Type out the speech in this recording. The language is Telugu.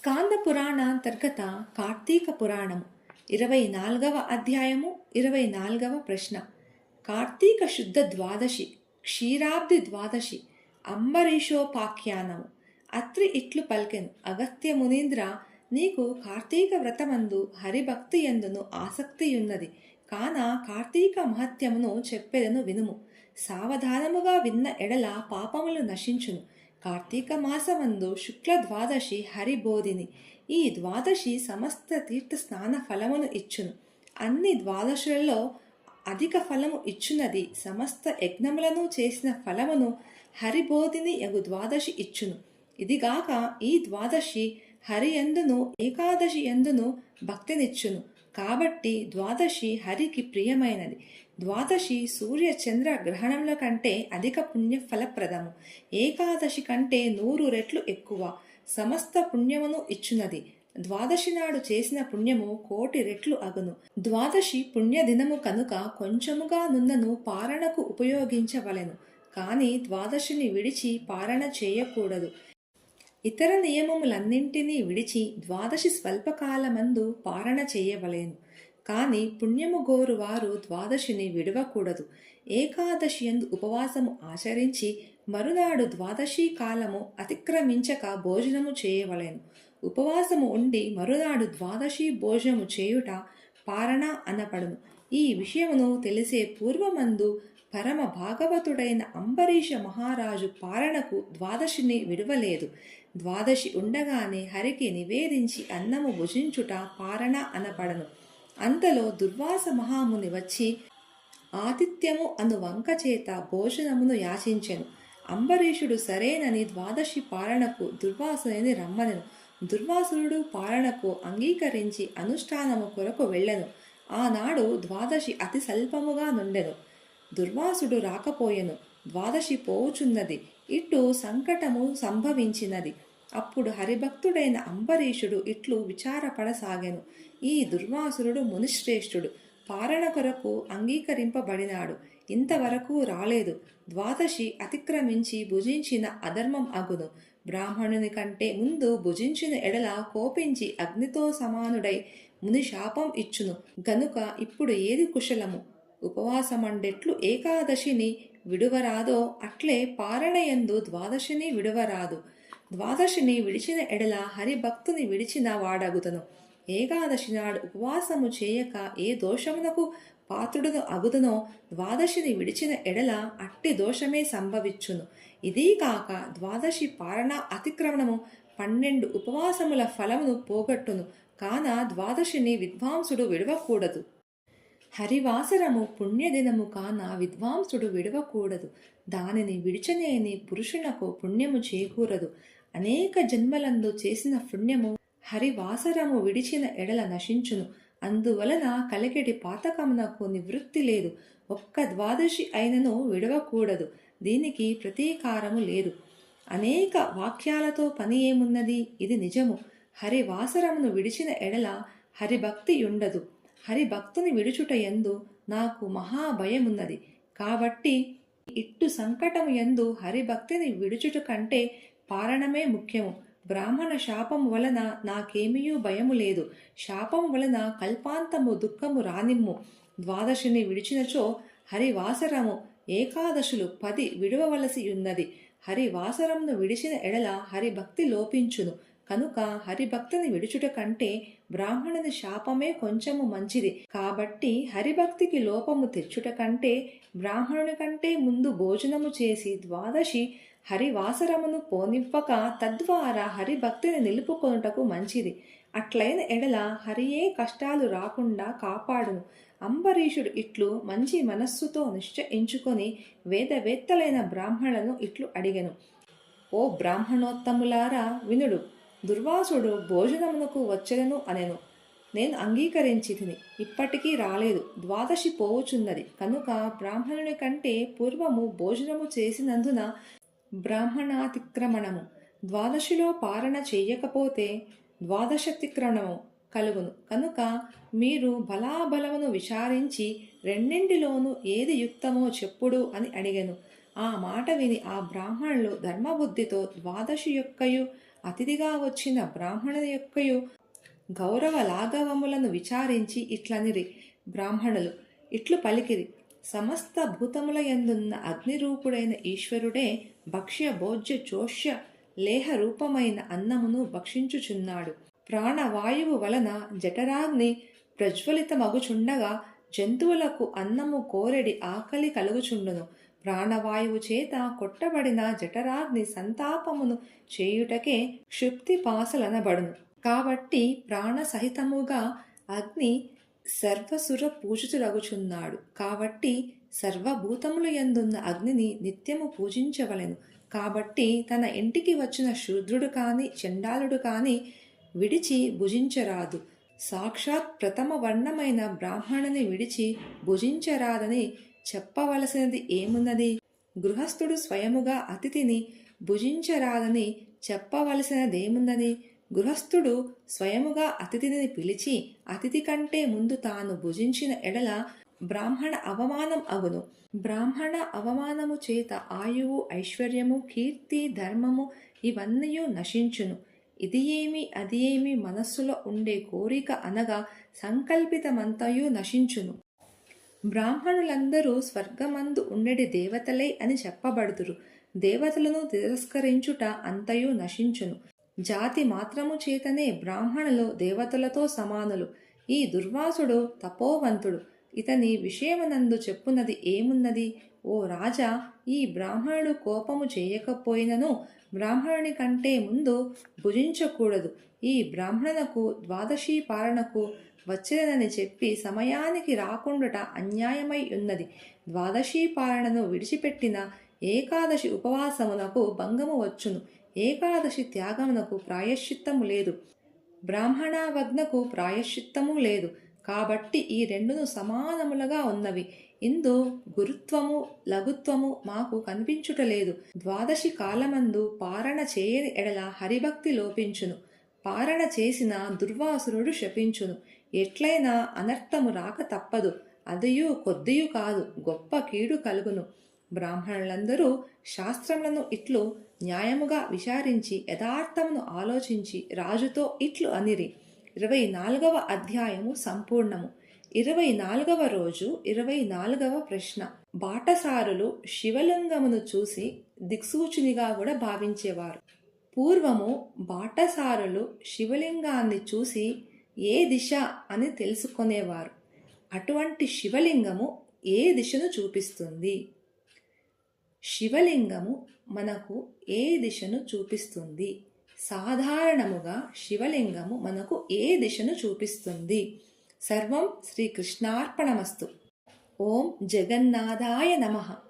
స్కాంద పురాణాంతర్గత కార్తీక పురాణము. ఇరవై నాలుగవ అధ్యాయము ఇరవై నాలుగవ ప్రశ్న. కార్తీక శుద్ధ ద్వాదశి క్షీరాబ్ది ద్వాదశి అంబరీషోపాఖ్యానము అత్రి ఇట్లు పలికెను. అగత్య మునీంద్ర నీకు కార్తీక వ్రతమందు హరిభక్తి ఎందును ఆసక్తియున్నది. కాన కార్తీక మహత్యమును చెప్పెదను వినుము. సావధానముగా విన్న ఎడల పాపములు నశించును. కార్తీక మాసమందు శుక్ల ద్వాదశి హరిబోధిని ఈ ద్వాదశి సమస్త తీర్థ స్నాన ఫలమును ఇచ్చును అన్ని ద్వాదశులలో అధిక ఫలము ఇచ్చునది సమస్త యజ్ఞములను చేసిన ఫలమును హరిబోధిని యగు ద్వాదశి ఇచ్చును ఇదిగాక ఈ ద్వాదశి హరి ఎందును ఏకాదశి ఎందును భక్తినిచ్చును కాబట్టి ద్వాదశి హరికి ప్రియమైనది. ద్వాదశి సూర్య చంద్ర గ్రహణముల కంటే అధిక పుణ్య ఫలప్రదము. ఏకాదశి కంటే నూరు రెట్లు ఎక్కువ. సమస్త పుణ్యమును ఇచ్చునది. ద్వాదశి నాడు చేసిన పుణ్యము కోటి రెట్లు అగును. ద్వాదశి పుణ్యదినము కనుక కొంచెముగా నున్నను పారణకు ఉపయోగించవలెను. కానీ ద్వాదశిని విడిచి పారణ చేయకూడదు. ఇతర నియమములన్నింటినీ విడిచి ద్వాదశి స్వల్పకాలమందు పారణ చేయవలేను. కాని పుణ్యము గోరు వారు ద్వాదశిని విడవకూడదు. ఏకాదశి ఎందు ఉపవాసము ఆచరించి మరునాడు ద్వాదశి కాలము అతిక్రమించక భోజనము చేయవలేను. ఉపవాసము ఉండి మరునాడు ద్వాదశి భోజనము చేయుట పారణ అనపడును ఈ విషయమును తెలిసే పూర్వమందు పరమ భాగవతుడైన అంబరీష మహారాజు పారణకు ద్వాదశిని విడవలేదు. ద్వాదశి ఉండగానే హరికి నివేదించి అన్నము భుజించుట పారణ అనపడను అంతలో దుర్వాస మహాముని వచ్చి ఆతిథ్యము అను వంక చేత భోజనమును యాచించెను. అంబరీషుడు సరేనని ద్వాదశి పాలనకు దుర్వాసుని రమ్మనెను. దుర్వాసురుడు పాలనకు అంగీకరించి అనుష్ఠానము కొరకు వెళ్ళెను. ఆనాడు ద్వాదశి అతి స్వల్పముగా నుండెను. దుర్వాసుడు రాకపోయెను. ద్వాదశి పోవుచున్నది. ఇటు సంకటము సంభవించినది. అప్పుడు హరిభక్తుడైన అంబరీషుడు ఇట్లు విచారపడసాగెను. ఈ దుర్వాసురుడు మునిశ్రేష్ఠుడు. పారణ కొరకు అంగీకరింపబడినాడు. ఇంతవరకు రాలేదు. ద్వాదశి అతిక్రమించి భుజించిన అధర్మం అగును. బ్రాహ్మణుని కంటే ముందు భుజించిన ఎడల కోపించి అగ్నితో సమానుడై ముని శాపం ఇచ్చును. గనుక ఇప్పుడు ఏది కుశలము? ఉపవాసమండెట్లు ఏకాదశిని విడువరాదో అట్లే పారణయందు ద్వాదశిని విడువరాదు. ద్వాదశిని విడిచిన ఎడల హరిభక్తుని విడిచిన వాడగుతను ఏకాదశి నాడు ఉపవాసము చేయక ఏ దోషమునకు పాత్రుడును అగుదనో ద్వాదశిని విడిచిన ఎడల అట్టి దోషమే సంభవించును ఇదీ కాక ద్వాదశి పారణ అతిక్రమణము పన్నెండు ఉపవాసముల ఫలమును పోగొట్టును. కాన ద్వాదశిని విద్వాంసుడు విడవకూడదు. హరివాసరము పుణ్యదినము కాన విద్వాంసుడు విడవకూడదు. దానిని విడిచనేని పురుషునకు పుణ్యము చేకూరదు. అనేక జన్మలందు చేసిన పుణ్యము హరివాసరము విడిచిన ఎడల నశించును. అందువలన కలికెటి పాతకమునకు నివృత్తి లేదు. ఒక్క ద్వాదశి అయినను విడవకూడదు. దీనికి ప్రతీకారము లేదు. అనేక వాక్యాలతో పని ఏమున్నది? ఇది నిజము. హరివాసరమును విడిచిన ఎడల హరిభక్తి ఉండదు హరిభక్తుని విడుచుట ఎందు నాకు మహాభయమున్నది కాబట్టి ఇట్టు సంకటము ఎందు హరిభక్తిని విడుచుట కంటే పారణమే ముఖ్యము. బ్రాహ్మణ శాపం వలన నాకేమీయూ భయము లేదు. శాపం వలన కల్పాంతము దుఃఖము రానిమ్ము. ద్వాదశిని విడిచినచో హరివాసరము ఏకాదశులు పది విడవవలసి ఉన్నది. హరివాసరంను విడిచిన ఎడల హరిభక్తి లోపించును. కనుక హరిభక్తిని విడుచుట కంటే బ్రాహ్మణుని శాపమే కొంచెము మంచిది. కాబట్టి హరిభక్తికి లోపము తెచ్చుట కంటే బ్రాహ్మణుని కంటే ముందు భోజనము చేసి ద్వాదశి హరివాసరమును పోనివ్వక తద్వారా హరిభక్తిని నిలుపుకొనుటకు మంచిది. అట్లైన ఎడల హరియే కష్టాలు రాకుండా కాపాడును. అంబరీషుడు ఇట్లు మంచి మనస్సుతో నిశ్చయించుకొని వేదవేత్తలైన బ్రాహ్మణులను ఇట్లు అడిగను. ఓ బ్రాహ్మణోత్తములారా వినుడు దుర్వాసుడు భోజనమునకు వచ్చెను అనెను. నేను అంగీకరించి తిని ఇప్పటికీ రాలేదు. ద్వాదశి పోవుచున్నది. కనుక బ్రాహ్మణుని కంటే పూర్వము భోజనము చేసినందున బ్రాహ్మణాతిక్రమణము. ద్వాదశిలో పారణ చేయకపోతే ద్వాదశతిక్రమణము కలుగును. కనుక మీరు బలాబలమును విచారించి రెండింటిలోనూ ఏది యుక్తమో చెప్పుడు అని అడిగాను. ఆ మాట విని ఆ బ్రాహ్మణులు ధర్మబుద్ధితో ద్వాదశి యొక్కయు అతిథిగా వచ్చిన బ్రాహ్మణుల యొక్కయు గౌరవ లాఘవములను విచారించి ఇట్లనిరి బ్రాహ్మణులు ఇట్లు పలికిరి. సమస్త భూతముల యందున్న అగ్నిరూపుడైన ఈశ్వరుడే భక్ష్య భోజ్య చోష్య లేహ రూపమైన అన్నమును భక్షించుచున్నాడు. ప్రాణవాయువు వలన జఠరాగ్ని ప్రజ్వలితమగుచుండగా జంతువులకు అన్నము కోరెడి ఆకలి కలుగుచుండును. ప్రాణవాయువు చేత కొట్టబడిన జఠరాగ్ని సంతాపమును చేయుటకే క్షుప్తి పాసలనబడును. కాబట్టి ప్రాణసహితముగా అగ్ని సర్వసుర పూజితులగుచున్నాడు. కాబట్టి సర్వభూతముల ఎందున్న అగ్నిని నిత్యము పూజించవలెను. కాబట్టి తన ఇంటికి వచ్చిన శూద్రుడు కానీ చండాలుడు కానీ విడిచి భుజించరాదు. సాక్షాత్ ప్రథమ వర్ణమైన బ్రాహ్మణుని విడిచి భుజించరాదని చెప్పవలసినది ఏమున్నది? గృహస్థుడు స్వయముగా అతిథిని భుజించరాదని చెప్పవలసినదేమున్నది? గృహస్థుడు స్వయముగా అతిథిని పిలిచి అతిథి కంటే ముందు తాను భుజించిన ఎడల బ్రాహ్మణ అవమానం అగును బ్రాహ్మణ అవమానము చేత ఆయువు ఐశ్వర్యము కీర్తి ధర్మము ఇవన్నీ నశించును. ఇది ఏమి అది ఏమి మనస్సులో ఉండే కోరిక అనగా సంకల్పితమంతయు నశించును. బ్రాహ్మణులందరూ స్వర్గమందు ఉండడి దేవతలే అని చెప్పబడుదురు. దేవతలను తిరస్కరించుట అంతయు నశించును. జాతి మాత్రము చేతనే బ్రాహ్మణులు దేవతలతో సమానులు. ఈ దుర్వాసుడు తపోవంతుడు. ఇతని విషయమునందు చెప్పున్నది ఏమున్నది? ఓ రాజా ఈ బ్రాహ్మణుడు కోపము చేయకపోయినను బ్రాహ్మణుని కంటే ముందు భుజించకూడదు. ఈ బ్రాహ్మణునకు ద్వాదశీ పాలనకు వచ్చినదని చెప్పి సమయానికి రాకుండుట అన్యాయమై ఉన్నది. ద్వాదశీ పాలనను విడిచిపెట్టిన ఏకాదశి ఉపవాసమునకు భంగము వచ్చును. ఏకాదశి త్యాగమునకు ప్రాయశ్చిత్తము లేదు. బ్రాహ్మణావగ్నకు ప్రాయశ్చిత్తము లేదు. కాబట్టి ఈ రెండును సమానములుగా ఉన్నవి. ఇందు గురుత్వము లఘుత్వము మాకు కనిపించుటలేదు ద్వాదశి కాలమందు పారణ చేయని ఎడల హరిభక్తి లోపించును. పారణ చేసిన దుర్వాసురుడు శపించును. ఎట్లయినా అనర్థము రాక తప్పదు. అదియు కొద్దియు కాదు గొప్ప కీడు కలుగును. బ్రాహ్మణులందరూ శాస్త్రములను ఇట్లు న్యాయముగా విచారించి యథార్థమును ఆలోచించి రాజుతో ఇట్లు అనిరి. ఇరవై నాలుగవ అధ్యాయము సంపూర్ణము. ఇరవై నాలుగవ రోజు ఇరవై నాలుగవ ప్రశ్న. బాటసారులు శివలింగమును చూసి దిక్సూచినిగా కూడా భావించేవారు. పూర్వము బాటసారులు శివలింగాన్ని చూసి ఏ దిశ అని తెలుసుకునేవారు. అటువంటి శివలింగము ఏ దిశను చూపిస్తుంది? శివలింగము మనకు ఏ దిశను చూపిస్తుంది? సాధారణముగా శివలింగము మనకు ఏ దిశను చూపిస్తుంది? సర్వం శ్రీకృష్ణార్పణమస్తు. ఓం జగన్నాథాయ నమః.